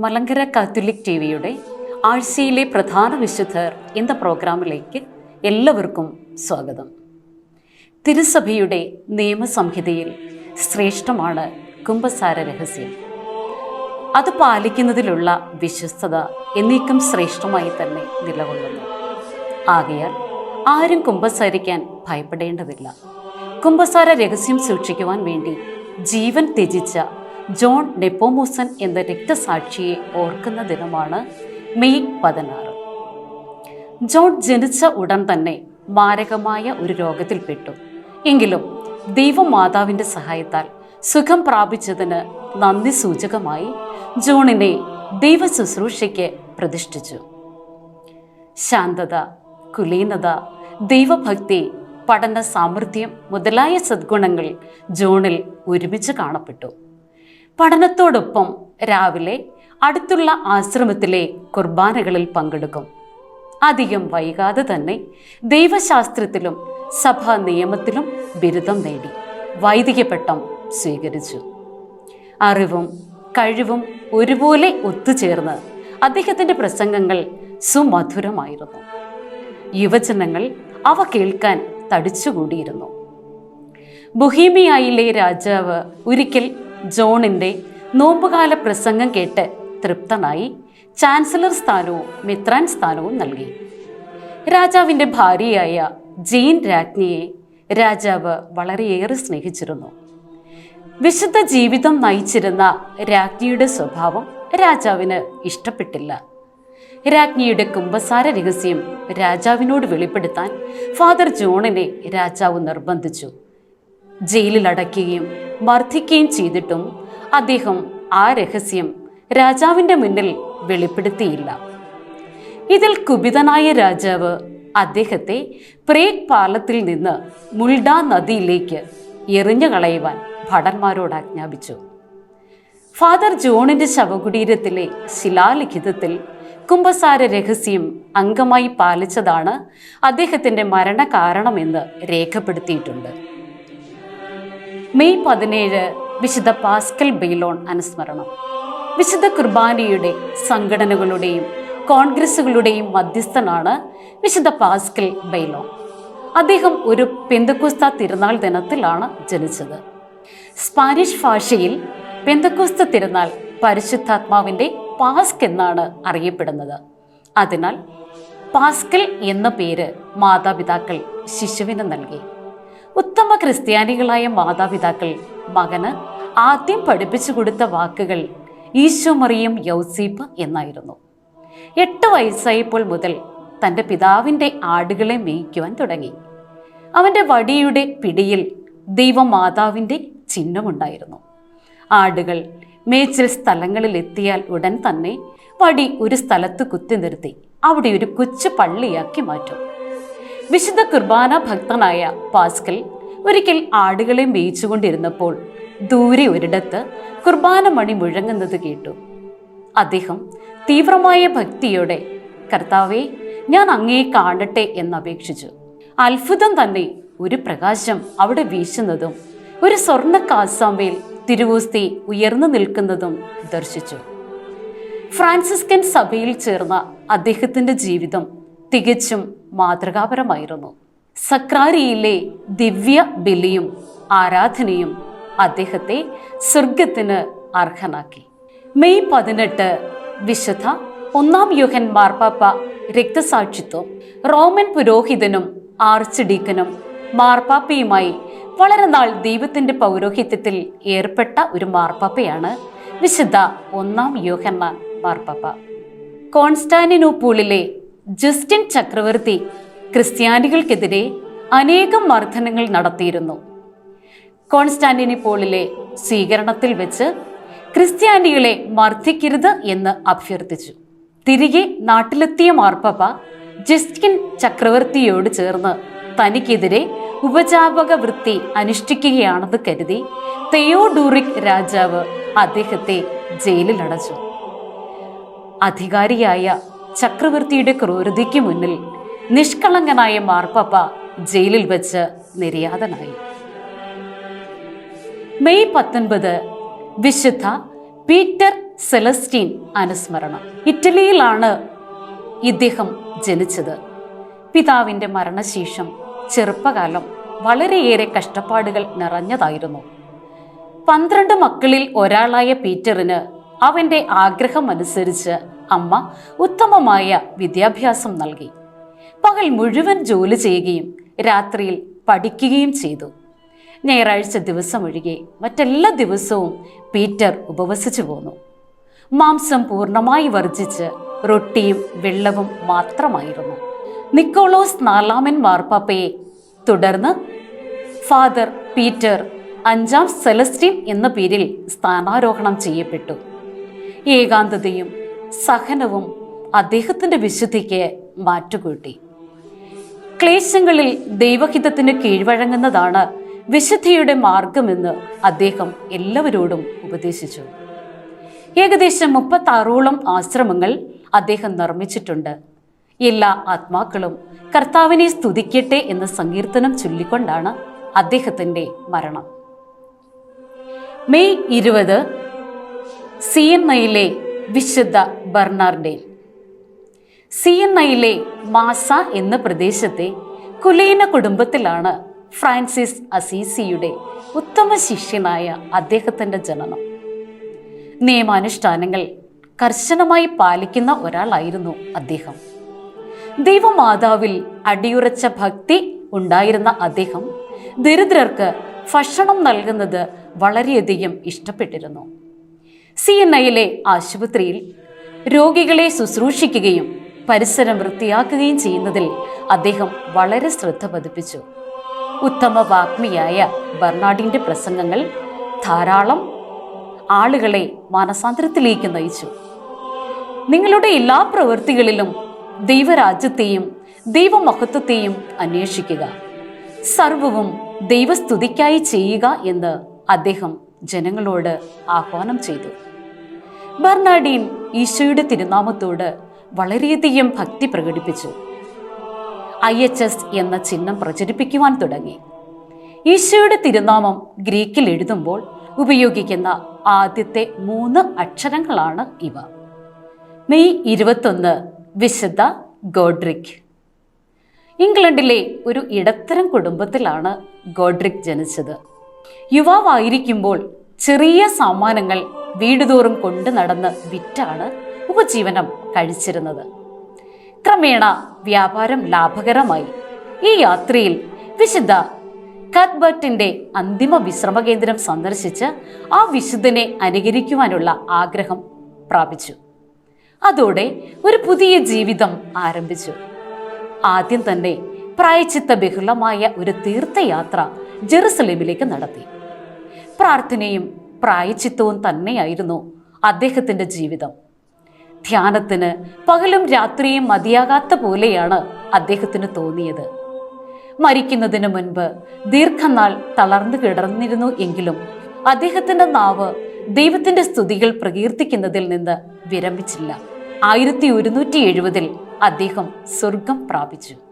Malankara Catholic T വിയുടെ ആഴ്ചയിലെ പ്രധാന വിശുദ്ധർ എന്ന പ്രോഗ്രാമിലേക്ക് എല്ലാവർക്കും സ്വാഗതം. തിരുസഭയുടെ നിയമസംഹിതയിൽ ശ്രേഷ്ഠമാണ് കുംഭസാര രഹസ്യം. അത് പാലിക്കുന്നതിലുള്ള വിശ്വസ്തത എന്നേക്കും ശ്രേഷ്ഠമായി തന്നെ നിലകൊള്ളുന്നു. ആകയാൽ ആരും കുംഭസാരിക്കാൻ ഭയപ്പെടേണ്ടതില്ല. കുംഭസാര രഹസ്യം സൂക്ഷിക്കുവാൻ വേണ്ടി ജീവൻ ത്യജിച്ച ജോൺ നെപ്പോമോസൻ എന്ന രക്തസാക്ഷിയെ ഓർക്കുന്ന ദിനമാണ് മെയ് പതിനാറ്. ജോൺ ജനിച്ച ഉടൻ തന്നെ മാരകമായ ഒരു രോഗത്തിൽപ്പെട്ടു. എങ്കിലും ദൈവമാതാവിന്റെ സഹായത്താൽ സുഖം പ്രാപിച്ചതിന് നന്ദി സൂചകമായി ജോണിനെ ദൈവ ശുശ്രൂഷയ്ക്ക് പ്രതിഷ്ഠിച്ചു. ശാന്തത കുലീനത ദൈവഭക്തി പഠന സാമർഥ്യം മുതലായ സദ്ഗുണങ്ങൾ ജോണിൽ ഒരുമിച്ച് കാണപ്പെട്ടു. പഠനത്തോടൊപ്പം രാവിലെ അടുത്തുള്ള ആശ്രമത്തിലെ കുർബാനകളിൽ പങ്കെടുക്കും. അധികം വൈകാതെ തന്നെ ദൈവശാസ്ത്രത്തിലും സഭാ നിയമത്തിലും ബിരുദം നേടി വൈദികപ്പെട്ടം പട്ടം സ്വീകരിച്ചു. അറിവും കഴിവും ഒരുപോലെ ഒത്തുചേർന്ന് അദ്ദേഹത്തിന്റെ പ്രസംഗങ്ങൾ സുമധുരമായിരുന്നു. യുവജനങ്ങൾ അവ കേൾക്കാൻ തടിച്ചുകൂടിയിരുന്നു. ബുഹീമിയായിലെ രാജാവ് ഒരിക്കൽ ജോണിന്റെ നോമ്പുകാല പ്രസംഗം കേട്ട് തൃപ്തനായി ചാൻസലർ സ്ഥാനവും മിത്രാൻ സ്ഥാനവും നൽകി. രാജാവിന്റെ ഭാര്യയായ ജീൻ രാജ്ഞിയെ രാജാവ് വളരെയേറെ സ്നേഹിച്ചിരുന്നു. വിശുദ്ധ ജീവിതം നയിച്ചിരുന്ന രാജ്ഞിയുടെ സ്വഭാവം രാജാവിന് ഇഷ്ടപ്പെട്ടില്ല. രാജ്ഞിയുടെ കുംഭസാര രഹസ്യം രാജാവിനോട് വെളിപ്പെടുത്താൻ ഫാദർ ജോണിനെ രാജാവ് നിർബന്ധിച്ചു. ജയിലിൽ മർദ്ദിക്കുകയും ചെയ്തിട്ടും അദ്ദേഹം ആ രഹസ്യം രാജാവിന്റെ മുന്നിൽ വെളിപ്പെടുത്തിയില്ല. ഇതിൽ കുപിതനായ രാജാവ് അദ്ദേഹത്തെ പ്രേഗ് പാലത്തിൽ നിന്ന് മുൾഡ നദിയിലേക്ക് എറിഞ്ഞു കളയുവാൻ ഭടന്മാരോട് ആജ്ഞാപിച്ചു. ഫാദർ ജോണിന്റെ ശവകുടീരത്തിലെ ശിലാലിഖിതത്തിൽ കുംഭസാര രഹസ്യം അംഗമായി പാലിച്ചതാണ് അദ്ദേഹത്തിന്റെ മരണകാരണമെന്ന് രേഖപ്പെടുത്തിയിട്ടുണ്ട്. മെയ് പതിനേഴ് വിശുദ്ധ പാസ്കൽ ബെയ്ലോൺ അനുസ്മരണം. വിശുദ്ധ കുർബാനയുടെ സംഘടനകളുടെയും കോൺഗ്രസുകളുടെയും മധ്യസ്ഥനാണ് വിശുദ്ധ പാസ്കൽ ബെയ്ലോൺ. അദ്ദേഹം ഒരു പെന്തക്കുസ്ത തിരുനാൾ ദിനത്തിലാണ് ജനിച്ചത്. സ്പാനിഷ് ഭാഷയിൽ പെന്തക്കുസ്ത തിരുനാൾ പരിശുദ്ധാത്മാവിന്റെ പാസ്ക് എന്നാണ് അറിയപ്പെടുന്നത്. അതിനാൽ പാസ്കൽ എന്ന പേര് മാതാപിതാക്കൾ ശിശുവിന് നൽകി. ഉത്തമ ക്രിസ്ത്യാനികളായ മാതാപിതാക്കൾ മകന് ആദ്യം പഠിപ്പിച്ചു കൊടുത്ത വാക്കുകൾ ഈശോമറിയും യൗസീപ്പ് എന്നായിരുന്നു. എട്ട് വയസ്സായപ്പോൾ മുതൽ തന്റെ പിതാവിന്റെ ആടുകളെ മേയ്ക്കുവാൻ തുടങ്ങി. അവന്റെ വടിയുടെ പിടിയിൽ ദൈവമാതാവിന്റെ ചിഹ്നമുണ്ടായിരുന്നു. ആടുകൾ മേച്ചിൽ സ്ഥലങ്ങളിൽ എത്തിയാൽ ഉടൻ തന്നെ വടി ഒരു സ്ഥലത്ത് കുത്തി നിർത്തി അവിടെ ഒരു കൊച്ചു പള്ളിയാക്കി മാറ്റും. വിശുദ്ധ കുർബാന ഭക്തനായ പാസ്കൽ ഒരിക്കൽ ആടുകളെ മേയിച്ചുകൊണ്ടിരുന്നപ്പോൾ ദൂരെ ഒരിടത്ത് കുർബാന മണി മുഴങ്ങുന്നത് കേട്ടു. അദ്ദേഹം തീവ്രമായ ഭക്തിയോടെ കർത്താവെ ഞാൻ അങ്ങേ കാണട്ടെ എന്നപേക്ഷിച്ചു. അത്ഭുതം തന്നെ ഒരു പ്രകാശം അവിടെ വീശുന്നതും ഒരു സ്വർണ കാസാമ്പയിൽ തിരുവൂസ്തി ഉയർന്നു നിൽക്കുന്നതും ദർശിച്ചു. ഫ്രാൻസിസ്കൻ സഭയിൽ ചേർന്ന അദ്ദേഹത്തിന്റെ ജീവിതം തികച്ചും മാതൃകാപരമായിരുന്നു. സക്രാരിയിലെ ദിവ്യ ബലിയും ആരാധനയും അദ്ദേഹത്തെ സ്വർഗത്തിന് അർഹനാക്കി. മെയ് പതിനെട്ട് വിശുദ്ധ ഒന്നാം യുഹൻ മാർപ്പാപ്പ രക്തസാക്ഷിത്വം. റോമൻ പുരോഹിതനും ആർച്ച് ഡീക്കനും മാർപ്പാപ്പയുമായി വളരെ നാൾ ദൈവത്തിന്റെ പൗരോഹിത്യത്തിൽ ഏർപ്പെട്ട ഒരു മാർപ്പാപ്പയാണ് വിശുദ്ധ ഒന്നാം യോഹന്ന മാർപ്പാപ്പ. കോൺസ്റ്റാന്റിനോപ്പൂളിലെ ജസ്റ്റിൻ ചക്രവർത്തി ക്രിസ്ത്യാനികൾക്കെതിരെ അനേകം മർദ്ദനങ്ങൾ നടത്തിയിരുന്നു. കോൺസ്റ്റാന്റിനിപ്പോളിലെ സ്വീകരണത്തിൽ വെച്ച് ക്രിസ്ത്യാനികളെ മർദ്ദിക്കരുത് എന്ന് അഭ്യർത്ഥിച്ചു. തിരികെ നാട്ടിലെത്തിയ മാർപ്പപ്പ ജസ്റ്റിൻ ചക്രവർത്തിയോട് ചേർന്ന് തനിക്കെതിരെ ഉപജാപക വൃത്തി അനുഷ്ഠിക്കുകയാണെന്ന് കരുതി തെയോഡൂറിക് രാജാവ് അദ്ദേഹത്തെ ജയിലിലടച്ചു. അധികാരിയായ ചക്രവർത്തിയുടെ ക്രൂരതയ്ക്ക് മുന്നിൽ നിഷ്കളങ്കനായ മാർപ്പാപ്പ ജയിലിൽ വെച്ച് നിര്യാതനായി. മെയ് പത്തൊൻപത് വിശുദ്ധ പീറ്റർ സെലസ്റ്റീൻ അനുസ്മരണം. ഇറ്റലിയിലാണ് ഇദ്ദേഹം ജനിച്ചത്. പിതാവിന്റെ മരണശേഷം ചെറുപ്പകാലം വളരെയേറെ കഷ്ടപ്പാടുകൾ നിറഞ്ഞതായിരുന്നു. പന്ത്രണ്ട് മക്കളിൽ ഒരാളായ പീറ്ററിന് അവന്റെ ആഗ്രഹം അനുസരിച്ച് അമ്മ ഉത്തമമായ വിദ്യാഭ്യാസം നൽകി. പകൽ മുഴുവൻ ജോലി ചെയ്യുകയും രാത്രിയിൽ പഠിക്കുകയും ചെയ്തു. ഞായറാഴ്ച ദിവസം ഒഴികെ മറ്റെല്ലാ ദിവസവും പീറ്റർ ഉപവസിച്ചു പോന്നു. മാംസം പൂർണമായി വർജിച്ച് റൊട്ടിയും വെള്ളവും മാത്രമായിരുന്നു. നിക്കോളോസ് നാലാമൻ മാർപ്പാപ്പയെ തുടർന്ന് ഫാദർ പീറ്റർ അഞ്ചാം സെലസ്റ്റീം എന്ന പേരിൽ സ്ഥാനാരോഹണം ചെയ്യപ്പെട്ടു. ഏകാന്തതയും സഹനവും അദ്ദേഹത്തിന്റെ വിശുദ്ധിക്ക് മാറ്റുകൂട്ടി. ക്ലേശങ്ങളിൽ ദൈവഹിതത്തിന് കീഴ്വഴങ്ങുന്നതാണ് വിശുദ്ധിയുടെ മാർഗമെന്ന് അദ്ദേഹം എല്ലാവരോടും ഉപദേശിച്ചു. ഏകദേശം മുപ്പത്താറോളം ആശ്രമങ്ങൾ അദ്ദേഹം നിർമ്മിച്ചിട്ടുണ്ട്. എല്ലാ ആത്മാക്കളും കർത്താവിനെ സ്തുതിക്കട്ടെ എന്ന സങ്കീർത്തനം ചൊല്ലിക്കൊണ്ടാണ് അദ്ദേഹത്തിന്റെ മരണം. മെയ് ഇരുപത് സി എൻ ഐയിലെ വിശുദ്ധ ബർണാർഡേ. സി എൻ ഐയിലെ മാസ എന്ന പ്രദേശത്തെ കുലീന കുടുംബത്തിലാണ് ഫ്രാൻസിസ് അസീസിയുടെ ഉത്തമ ശിഷ്യനായ അദ്ദേഹത്തിന്റെ ജനനം. നിയമാനുഷ്ഠാനങ്ങൾ കർശനമായി പാലിക്കുന്ന ഒരാളായിരുന്നു അദ്ദേഹം. ദൈവമാതാവിൽ അടിയുറച്ച ഭക്തി ഉണ്ടായിരുന്ന അദ്ദേഹം ദരിദ്രർക്ക് ഭക്ഷണം നൽകുന്നത് വളരെയധികം ഇഷ്ടപ്പെട്ടിരുന്നു. സി എൻ ഐയിലെ ആശുപത്രിയിൽ രോഗികളെ ശുശ്രൂഷിക്കുകയും പരിസരം വൃത്തിയാക്കുകയും ചെയ്യുന്നതിൽ അദ്ദേഹം വളരെ ശ്രദ്ധ പതിപ്പിച്ചു. ഉത്തമ വാഗ്മിയായ ബർണാഡിന്റെ പ്രസംഗങ്ങൾ ധാരാളം ആളുകളെ മാനസാന്തരത്തിലേക്ക് നയിച്ചു. നിങ്ങളുടെ എല്ലാ പ്രവൃത്തികളിലും ദൈവരാജ്യത്തെയും ദൈവമഹത്വത്തെയും അന്വേഷിക്കുക. സർവവും ദൈവസ്തുതിക്കായി ചെയ്യുക എന്ന് അദ്ദേഹം ജനങ്ങളോട് ആഹ്വാനം ചെയ്തു. ബർണാഡീൻ ഈശോയുടെ തിരുനാമത്തോട് വളരെയധികം ഭക്തി പ്രകടിപ്പിച്ചു. ഐ എച്ച് എസ് എന്ന ചിഹ്നം പ്രചരിപ്പിക്കുവാൻ തുടങ്ങി. ഈശോയുടെ തിരുനാമം ഗ്രീക്കിൽ എഴുതുമ്പോൾ ഉപയോഗിക്കുന്ന ആദ്യത്തെ മൂന്ന് അക്ഷരങ്ങളാണ് ഇവ. മെയ് ഇരുപത്തൊന്ന് വിശുദ്ധ ഗോഡ്രിക്. ഇംഗ്ലണ്ടിലെ ഒരു ഇടത്തരം കുടുംബത്തിലാണ് ഗോഡ്രിക് ജനിച്ചത്. യുവാവായിരിക്കുമ്പോൾ ചെറിയ സമ്മാനങ്ങൾ വീടുതോറും കൊണ്ടു നടന്ന് വിറ്റാണ് ഉപജീവനം കഴിച്ചിരുന്നത്. ക്രമേണ വ്യാപാരം ലാഭകരമായി. ഈ യാത്രയിൽ വിശുദ്ധ കത്ബർട്ടിന്റെ അന്തിമ വിശ്രമ കേന്ദ്രം സന്ദർശിച്ച് ആ വിശുദ്ധനെ അനുകരിക്കുവാനുള്ള ആഗ്രഹം പ്രാപിച്ചു. അതോടെ ഒരു പുതിയ ജീവിതം ആരംഭിച്ചു. ആദ്യം തന്നെ പ്രായച്ചിത്ത ബഹുളമായ ഒരു തീർത്ഥയാത്ര ജെറുസലേമിലേക്ക് നടത്തി. പ്രാർത്ഥനയും പ്രായച്ചിത്തവും തന്നെയായിരുന്നു അദ്ദേഹത്തിന്റെ ജീവിതം. ധ്യാനത്തിന് പകലും രാത്രിയും മതിയാകാത്ത പോലെയാണ് അദ്ദേഹത്തിന് തോന്നിയത്. മരിക്കുന്നതിന് മുൻപ് ദീർഘനാൾ തളർന്നു കിടന്നിരുന്നു എങ്കിലും അദ്ദേഹത്തിന്റെ നാവ് ദൈവത്തിന്റെ സ്തുതികൾ പ്രകീർത്തിക്കുന്നതിൽ നിന്ന് വിരമിച്ചില്ല. ആയിരത്തി ഒരുന്നൂറ്റി എഴുപതിൽ അദ്ദേഹം സ്വർഗം പ്രാപിച്ചു.